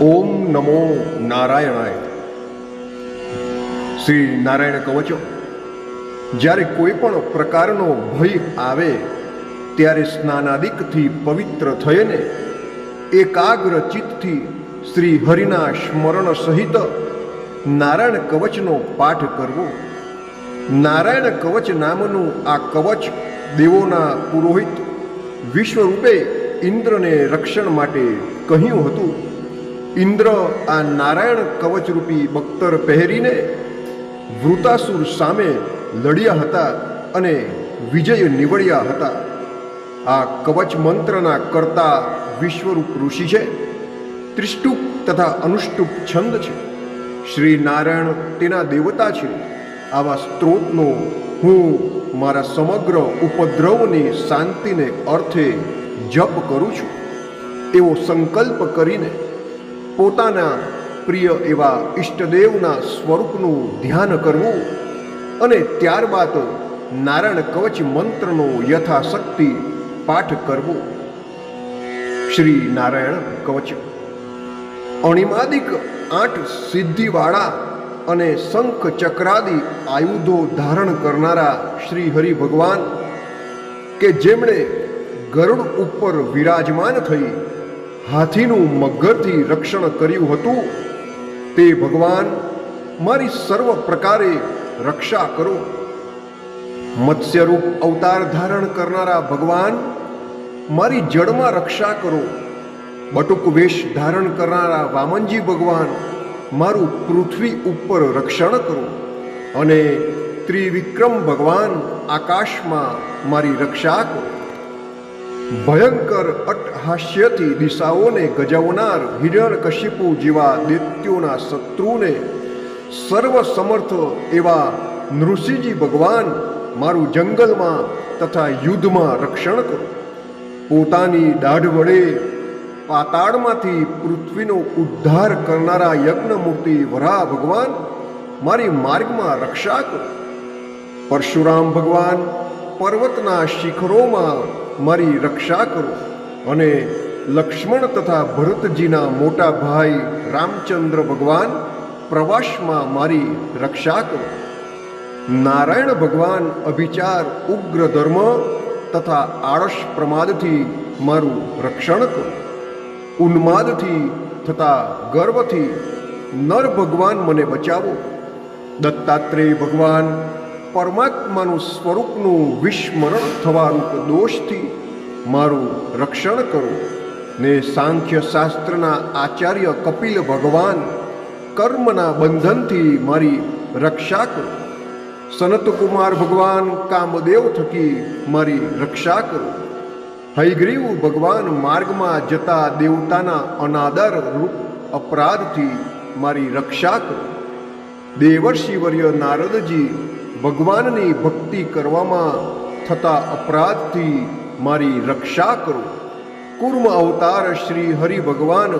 ઓમ નમો નારાયણાય. શ્રી નારાયણ કવચો, જ્યારે કોઈ પણ પ્રકારનો ભય આવે, ત્યારે સ્નાનાદિકથી પવિત્ર થઈને, એકાગ્ર ચિત્તથી શ્રી હરિના સ્મરણ સહિત નારાયણ કવચનો પાઠ કરવો. નારાયણ કવચ નામનું આ કવચ દેવોના પુરોહિત વિશ્વરૂપે ઇન્દ્રને રક્ષણ માટે કહ્યું હતું. ઇન્દ્ર આ નારાયણ કવચરૂપી બખ્તર પહેરીને વૃતાસુર સામે લડ્યા હતા અને વિજય નિવડ્યા હતા. આ કવચ મંત્રના કરતા વિશ્વરૂપ ઋષિ છે. ત્રિષ્ટુપ તથા અનુષ્ટુપ છંદ છે. શ્રી નારાયણ તેના દેવતા છે. આવા સ્ત્રોતનો હું મારા સમગ્ર ઉપદ્રવની શાંતિને અર્થે જપ કરું છું. એવો સંકલ્પ કરીને પોતાના પ્રિય એવા ઈષ્ટદેવના સ્વરૂપનું ધ્યાન કરવું અને ત્યારબાદ નારાયણ કવચ મંત્રનો યથાશક્તિ પાઠ કરવો. શ્રી નારાયણ કવચ. અણિમાદિક આઠ સિદ્ધિવાળા અને શંખ ચક્રાદિ આયુધો ધારણ કરનારા શ્રી હરિ ભગવાન, કે જેમણે ગરુડ ઉપર વિરાજમાન થઈ હાથીનું મગરથી રક્ષણ કર્યું હતું. તે ભગવાન મારી સર્વ પ્રકારે રક્ષા કરો. મત્સ્યરૂપ અવતાર ધારણ કરનારા ભગવાન મારી જળમાં રક્ષા કરો. બટુક વેશ ધારણ કરનારા વામનજી ભગવાન મારું પૃથ્વી ઉપર રક્ષણ કરો અને ત્રિવિક્રમ ભગવાન આકાશમાં મારી રક્ષા કરો. ભયંકર અટહાસ્યથી દિશાઓને ગજવનાર હિરણકશિપુ જેવા દૈત્યોના શત્રુને સર્વસમર્થ એવા નૃસિંહજી ભગવાન મારું જંગલમાં તથા યુદ્ધમાં રક્ષણ કરો. પોતાની દાઢ વડે પાતાળમાંથી પૃથ્વીનો ઉદ્ધાર કરનારા યજ્ઞમૂર્તિ વરા ભગવાન મારી માર્ગમાં રક્ષા કરો. પરશુરામ ભગવાન પર્વતના શિખરોમાં મારી રક્ષા કરો અને લક્ષ્મણ તથા ભરતજીના મોટા ભાઈ રામચંદ્ર ભગવાન પ્રવાસમાં મારી રક્ષા કરો. નારાયણ ભગવાન અભિચાર ઉગ્ર ધર્મ તથા આળસ પ્રમાદથી મારું રક્ષણ કરો. ઉન્માદથી તથા ગર્વથી નર ભગવાન મને બચાવો. દત્તાત્રેય ભગવાન પરમાત્માનું સ્વરૂપનું વિસ્મરણ થવારૂપ દોષથી મારું રક્ષણ કરો. ને સાંખ્ય શાસ્ત્રના આચાર્ય કપિલ ભગવાન કર્મના બંધનથી મારી રક્ષા કરો. સનતકુમાર ભગવાન કામદેવ થકી મારી રક્ષા કરો. હૈગ્રીવ ભગવાન માર્ગમાં જતા દેવતાના અનાદર રૂપ અપરાધથી મારી રક્ષા કરો. દેવર્ષિવર્ય નારદજી ભગવાનની ભક્તિ કરવામાં થતા અપરાધથી મારી રક્ષા કરો. કુર્મ અવતાર શ્રી હરિ ભગવાન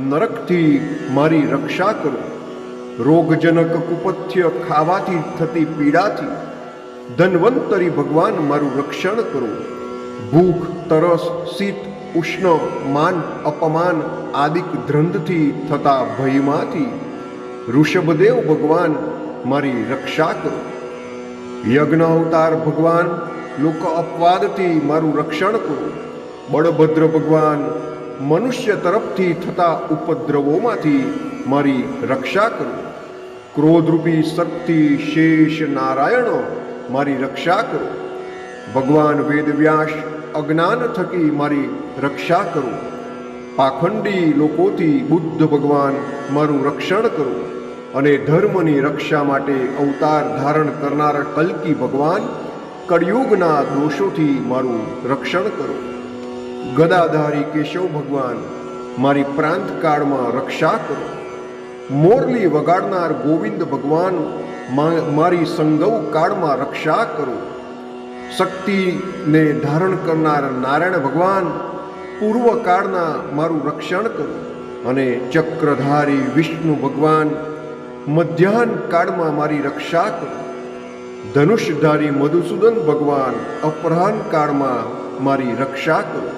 નરકથી મારી રક્ષા કરો. રોગજનક કુપથ્ય ખાવાથી થતી પીડાથી ધનવંતરી ભગવાન મારું રક્ષણ કરો. ભૂખ, તરસ, શીત, ઉષ્ણ, માન, અપમાન આદિક ધ્રંધથી થતા ભયમાંથી ઋષભદેવ ભગવાન મારી રક્ષા કરો. યજ્ઞ અવતાર ભગવાન, લોકો અપવાદથી મારું રક્ષણ કરો. બળભદ્ર ભગવાન, મનુષ્ય તરફથી થતા ઉપદ્રવોમાંથી મારી રક્ષા કરો. ક્રોધરૂપી શક્તિ શેષ નારાયણો મારી રક્ષા કરો. ભગવાન વેદવ્યાસ અજ્ઞાન થકી મારી રક્ષા કરો. પાખંડી લોકોથી બુદ્ધ ભગવાન મારું રક્ષણ કરો. અને ધર્મની રક્ષા માટે અવતાર ધારણ કરનાર કલ્કી ભગવાન કળિયુગના દોષોથી મારું રક્ષણ કરો. ગદાધારી કેશવ ભગવાન, મારી પ્રાંત કાળમાં રક્ષા કરો. મોરલી વગાડનાર ગોવિંદ ભગવાન મારી સંગવ કાળમાં રક્ષા કરો. શક્તિને ધારણ કરનાર નારાયણ ભગવાન, પૂર્વકાળના મારું રક્ષણ કરો. અને ચક્રધારી વિષ્ણુ ભગવાન મધ્યાહન કાળમાં મારી રક્ષા કરો. ધનુષધારી મધુસૂદન ભગવાન અપરાહન કાળમાં મારી રક્ષા કરો.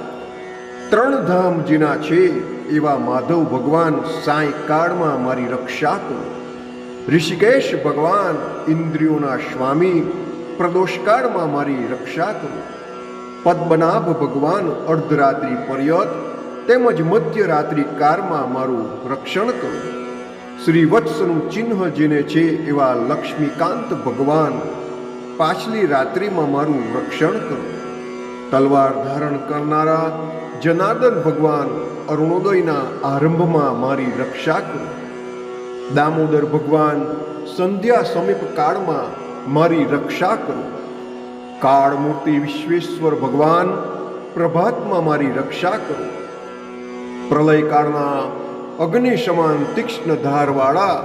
ત્રણ ધામ જેના છે એવા માધવ ભગવાન સાંઈ કાળમાં મારી રક્ષા કરો. ઋષિકેશ ભગવાન ઇન્દ્રિયોના સ્વામી પ્રદોષકાળમાં મારી રક્ષા કરો. પદ્મનાભ ભગવાન અર્ધરાત્રિ પર્યત તેમજ મધ્યરાત્રિ કાળમાં મારું રક્ષણ કરો. શ્રી વત્સનું ચિહ્ન જેને છે એવા લક્ષ્મીકાંત ભગવાન, પાછલી રાત્રિમાં મારું રક્ષણ કરો. તલવાર ધારણ કરનારા જનાર્દન ભગવાન અરુણોદયના આરંભમાં મારી રક્ષા કરો. દામોદર ભગવાન સંધ્યા સમીપ કાળમાં મારી રક્ષા કરો. કાળમૂર્તિ વિશ્વેશ્વર ભગવાન પ્રભાતમાં મારી રક્ષા કરો. પ્રલયકાળના અગ્નિ તીક્ષ્ણ ધારવાળા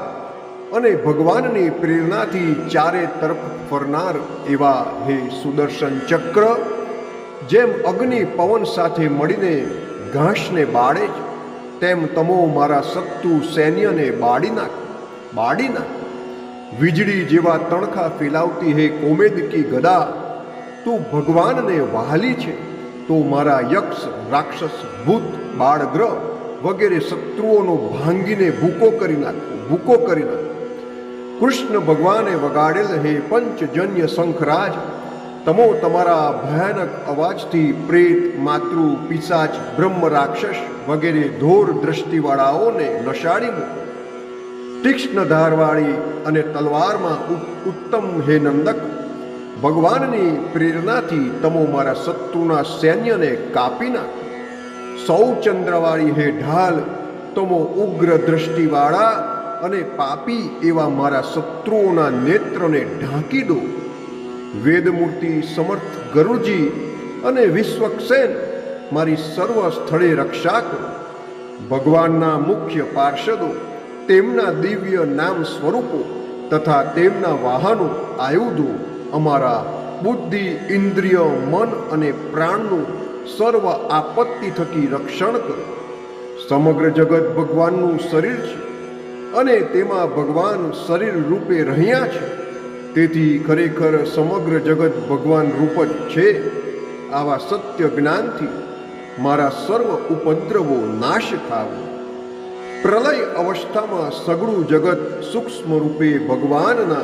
અને ભગવાનની પ્રેરણાથી ચારે તરફ ફરનાર એવા હે સુદર્શન ચક્ર, જેમ અગ્નિ પવન સાથે મળીને ઘાસને બાળે જ, તેમ તમો મારા સત્તુ સૈન્યને બાળી નાખ બાળી નાખ. વીજળી જેવા તણખા ફેલાવતી હે કોમેદકી ગદા, તું ભગવાનને વહાલી છે, તો મારા યક્ષ, રાક્ષસ, ભૂત, બાળગ્રહ વગેરે શત્રુઓનો ભાંગીને ભૂકો કરી નાખ્યો ભૂકો કરી નાખો. કૃષ્ણ ભગવાને વગાડેલ હે પંચજન્ય શંખરાજ તમો તમારા ભયાનક અવાજથી પ્રેત, માતૃ, પિશાચ, બ્રહ્મ રાક્ષસ વગેરે ધોર દ્રષ્ટિવાળાઓને નશાડી મૂકો. તીક્ષ્ણ ધારવાળી અને તલવારમાં ઉત- ઉત્તમ હે નંદક. ભગવાનની પ્રેરણાથી તમો મારા શત્રુના સૈન્યને કાપી નાખો. સૌ ચંદ્રવાળી હે ઢાલ તમો ઉગ્ર દ્રષ્ટિવાળા અને પાપી એવા મારા શત્રુઓના નેત્રને ઢાંકી દો. વેદમૂર્તિ સમર્થ ગરુડજી અને વિશ્વક્સેન, મારી સર્વ સ્થળે રક્ષા કરો. ભગવાનના મુખ્ય પાર્ષદો, તેમના દિવ્ય નામ સ્વરૂપો તથા તેમના વાહનો આયુધો, અમારા બુદ્ધિ, ઇન્દ્રિય, મન અને પ્રાણનું સર્વ આપત્તિ થકી રક્ષણ કરો. સમગ્ર જગત ભગવાનનું શરીર છે અને તેમાં ભગવાન શરીર રૂપે રહ્યા છે. તેથી ખરેખર સમગ્ર જગત ભગવાન રૂપ જ છે. આવા સત્ય જ્ઞાનથી મારા સર્વ ઉપદ્રવો નાશ થાવો. પ્રલય અવસ્થામાં સગળું જગત સૂક્ષ્મ રૂપે ભગવાનના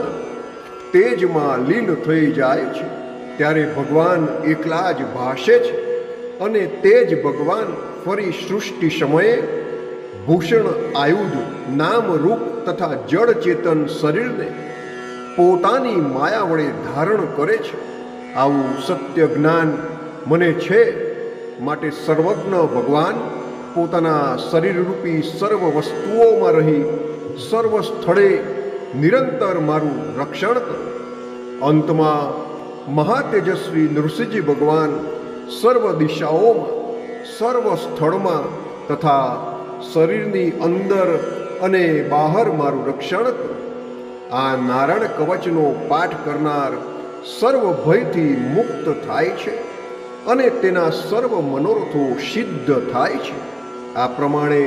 તેજમાં લીન થઈ જાય છે. ત્યારે ભગવાન એકલા જ ભાષે છે. અને તે જ ભગવાન ફરી સૃષ્ટિ સમયે ભૂષણ આયુધ નામ રૂપ તથા જળ ચેતન શરીરને પોતાની માયા વડે ધારણ કરે છે. આવું સત્ય જ્ઞાન મને છે. માટે સર્વજ્ઞ ભગવાન પોતાના શરીરરૂપી સર્વ વસ્તુઓમાં રહી સર્વ સ્થળે નિરંતર મારું રક્ષણ કરો. અંતમાં મહાતેજસ્વી નૃસિંહજી ભગવાન સર્વ દિશાઓમાં, સર્વ સ્થળમાં તથા શરીરની અંદર અને બહાર મારું રક્ષણ કરો. આ નારાયણ કવચનો પાઠ કરનાર સર્વ ભયથી મુક્ત થાય છે અને તેના સર્વ મનોરથો સિદ્ધ થાય છે. આ પ્રમાણે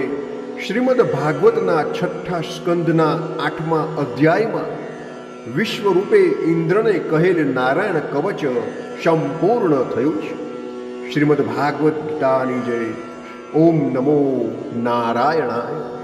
શ્રીમદ ભાગવતના છઠ્ઠા સ્કંદના આઠમા અધ્યાયમાં વિશ્વરૂપે ઇન્દ્રને કહેલ નારાયણ કવચ સંપૂર્ણ થયું છે. શ્રીમદ ભાગવત ગીતાની જય ઓમ નમો નારાયણાય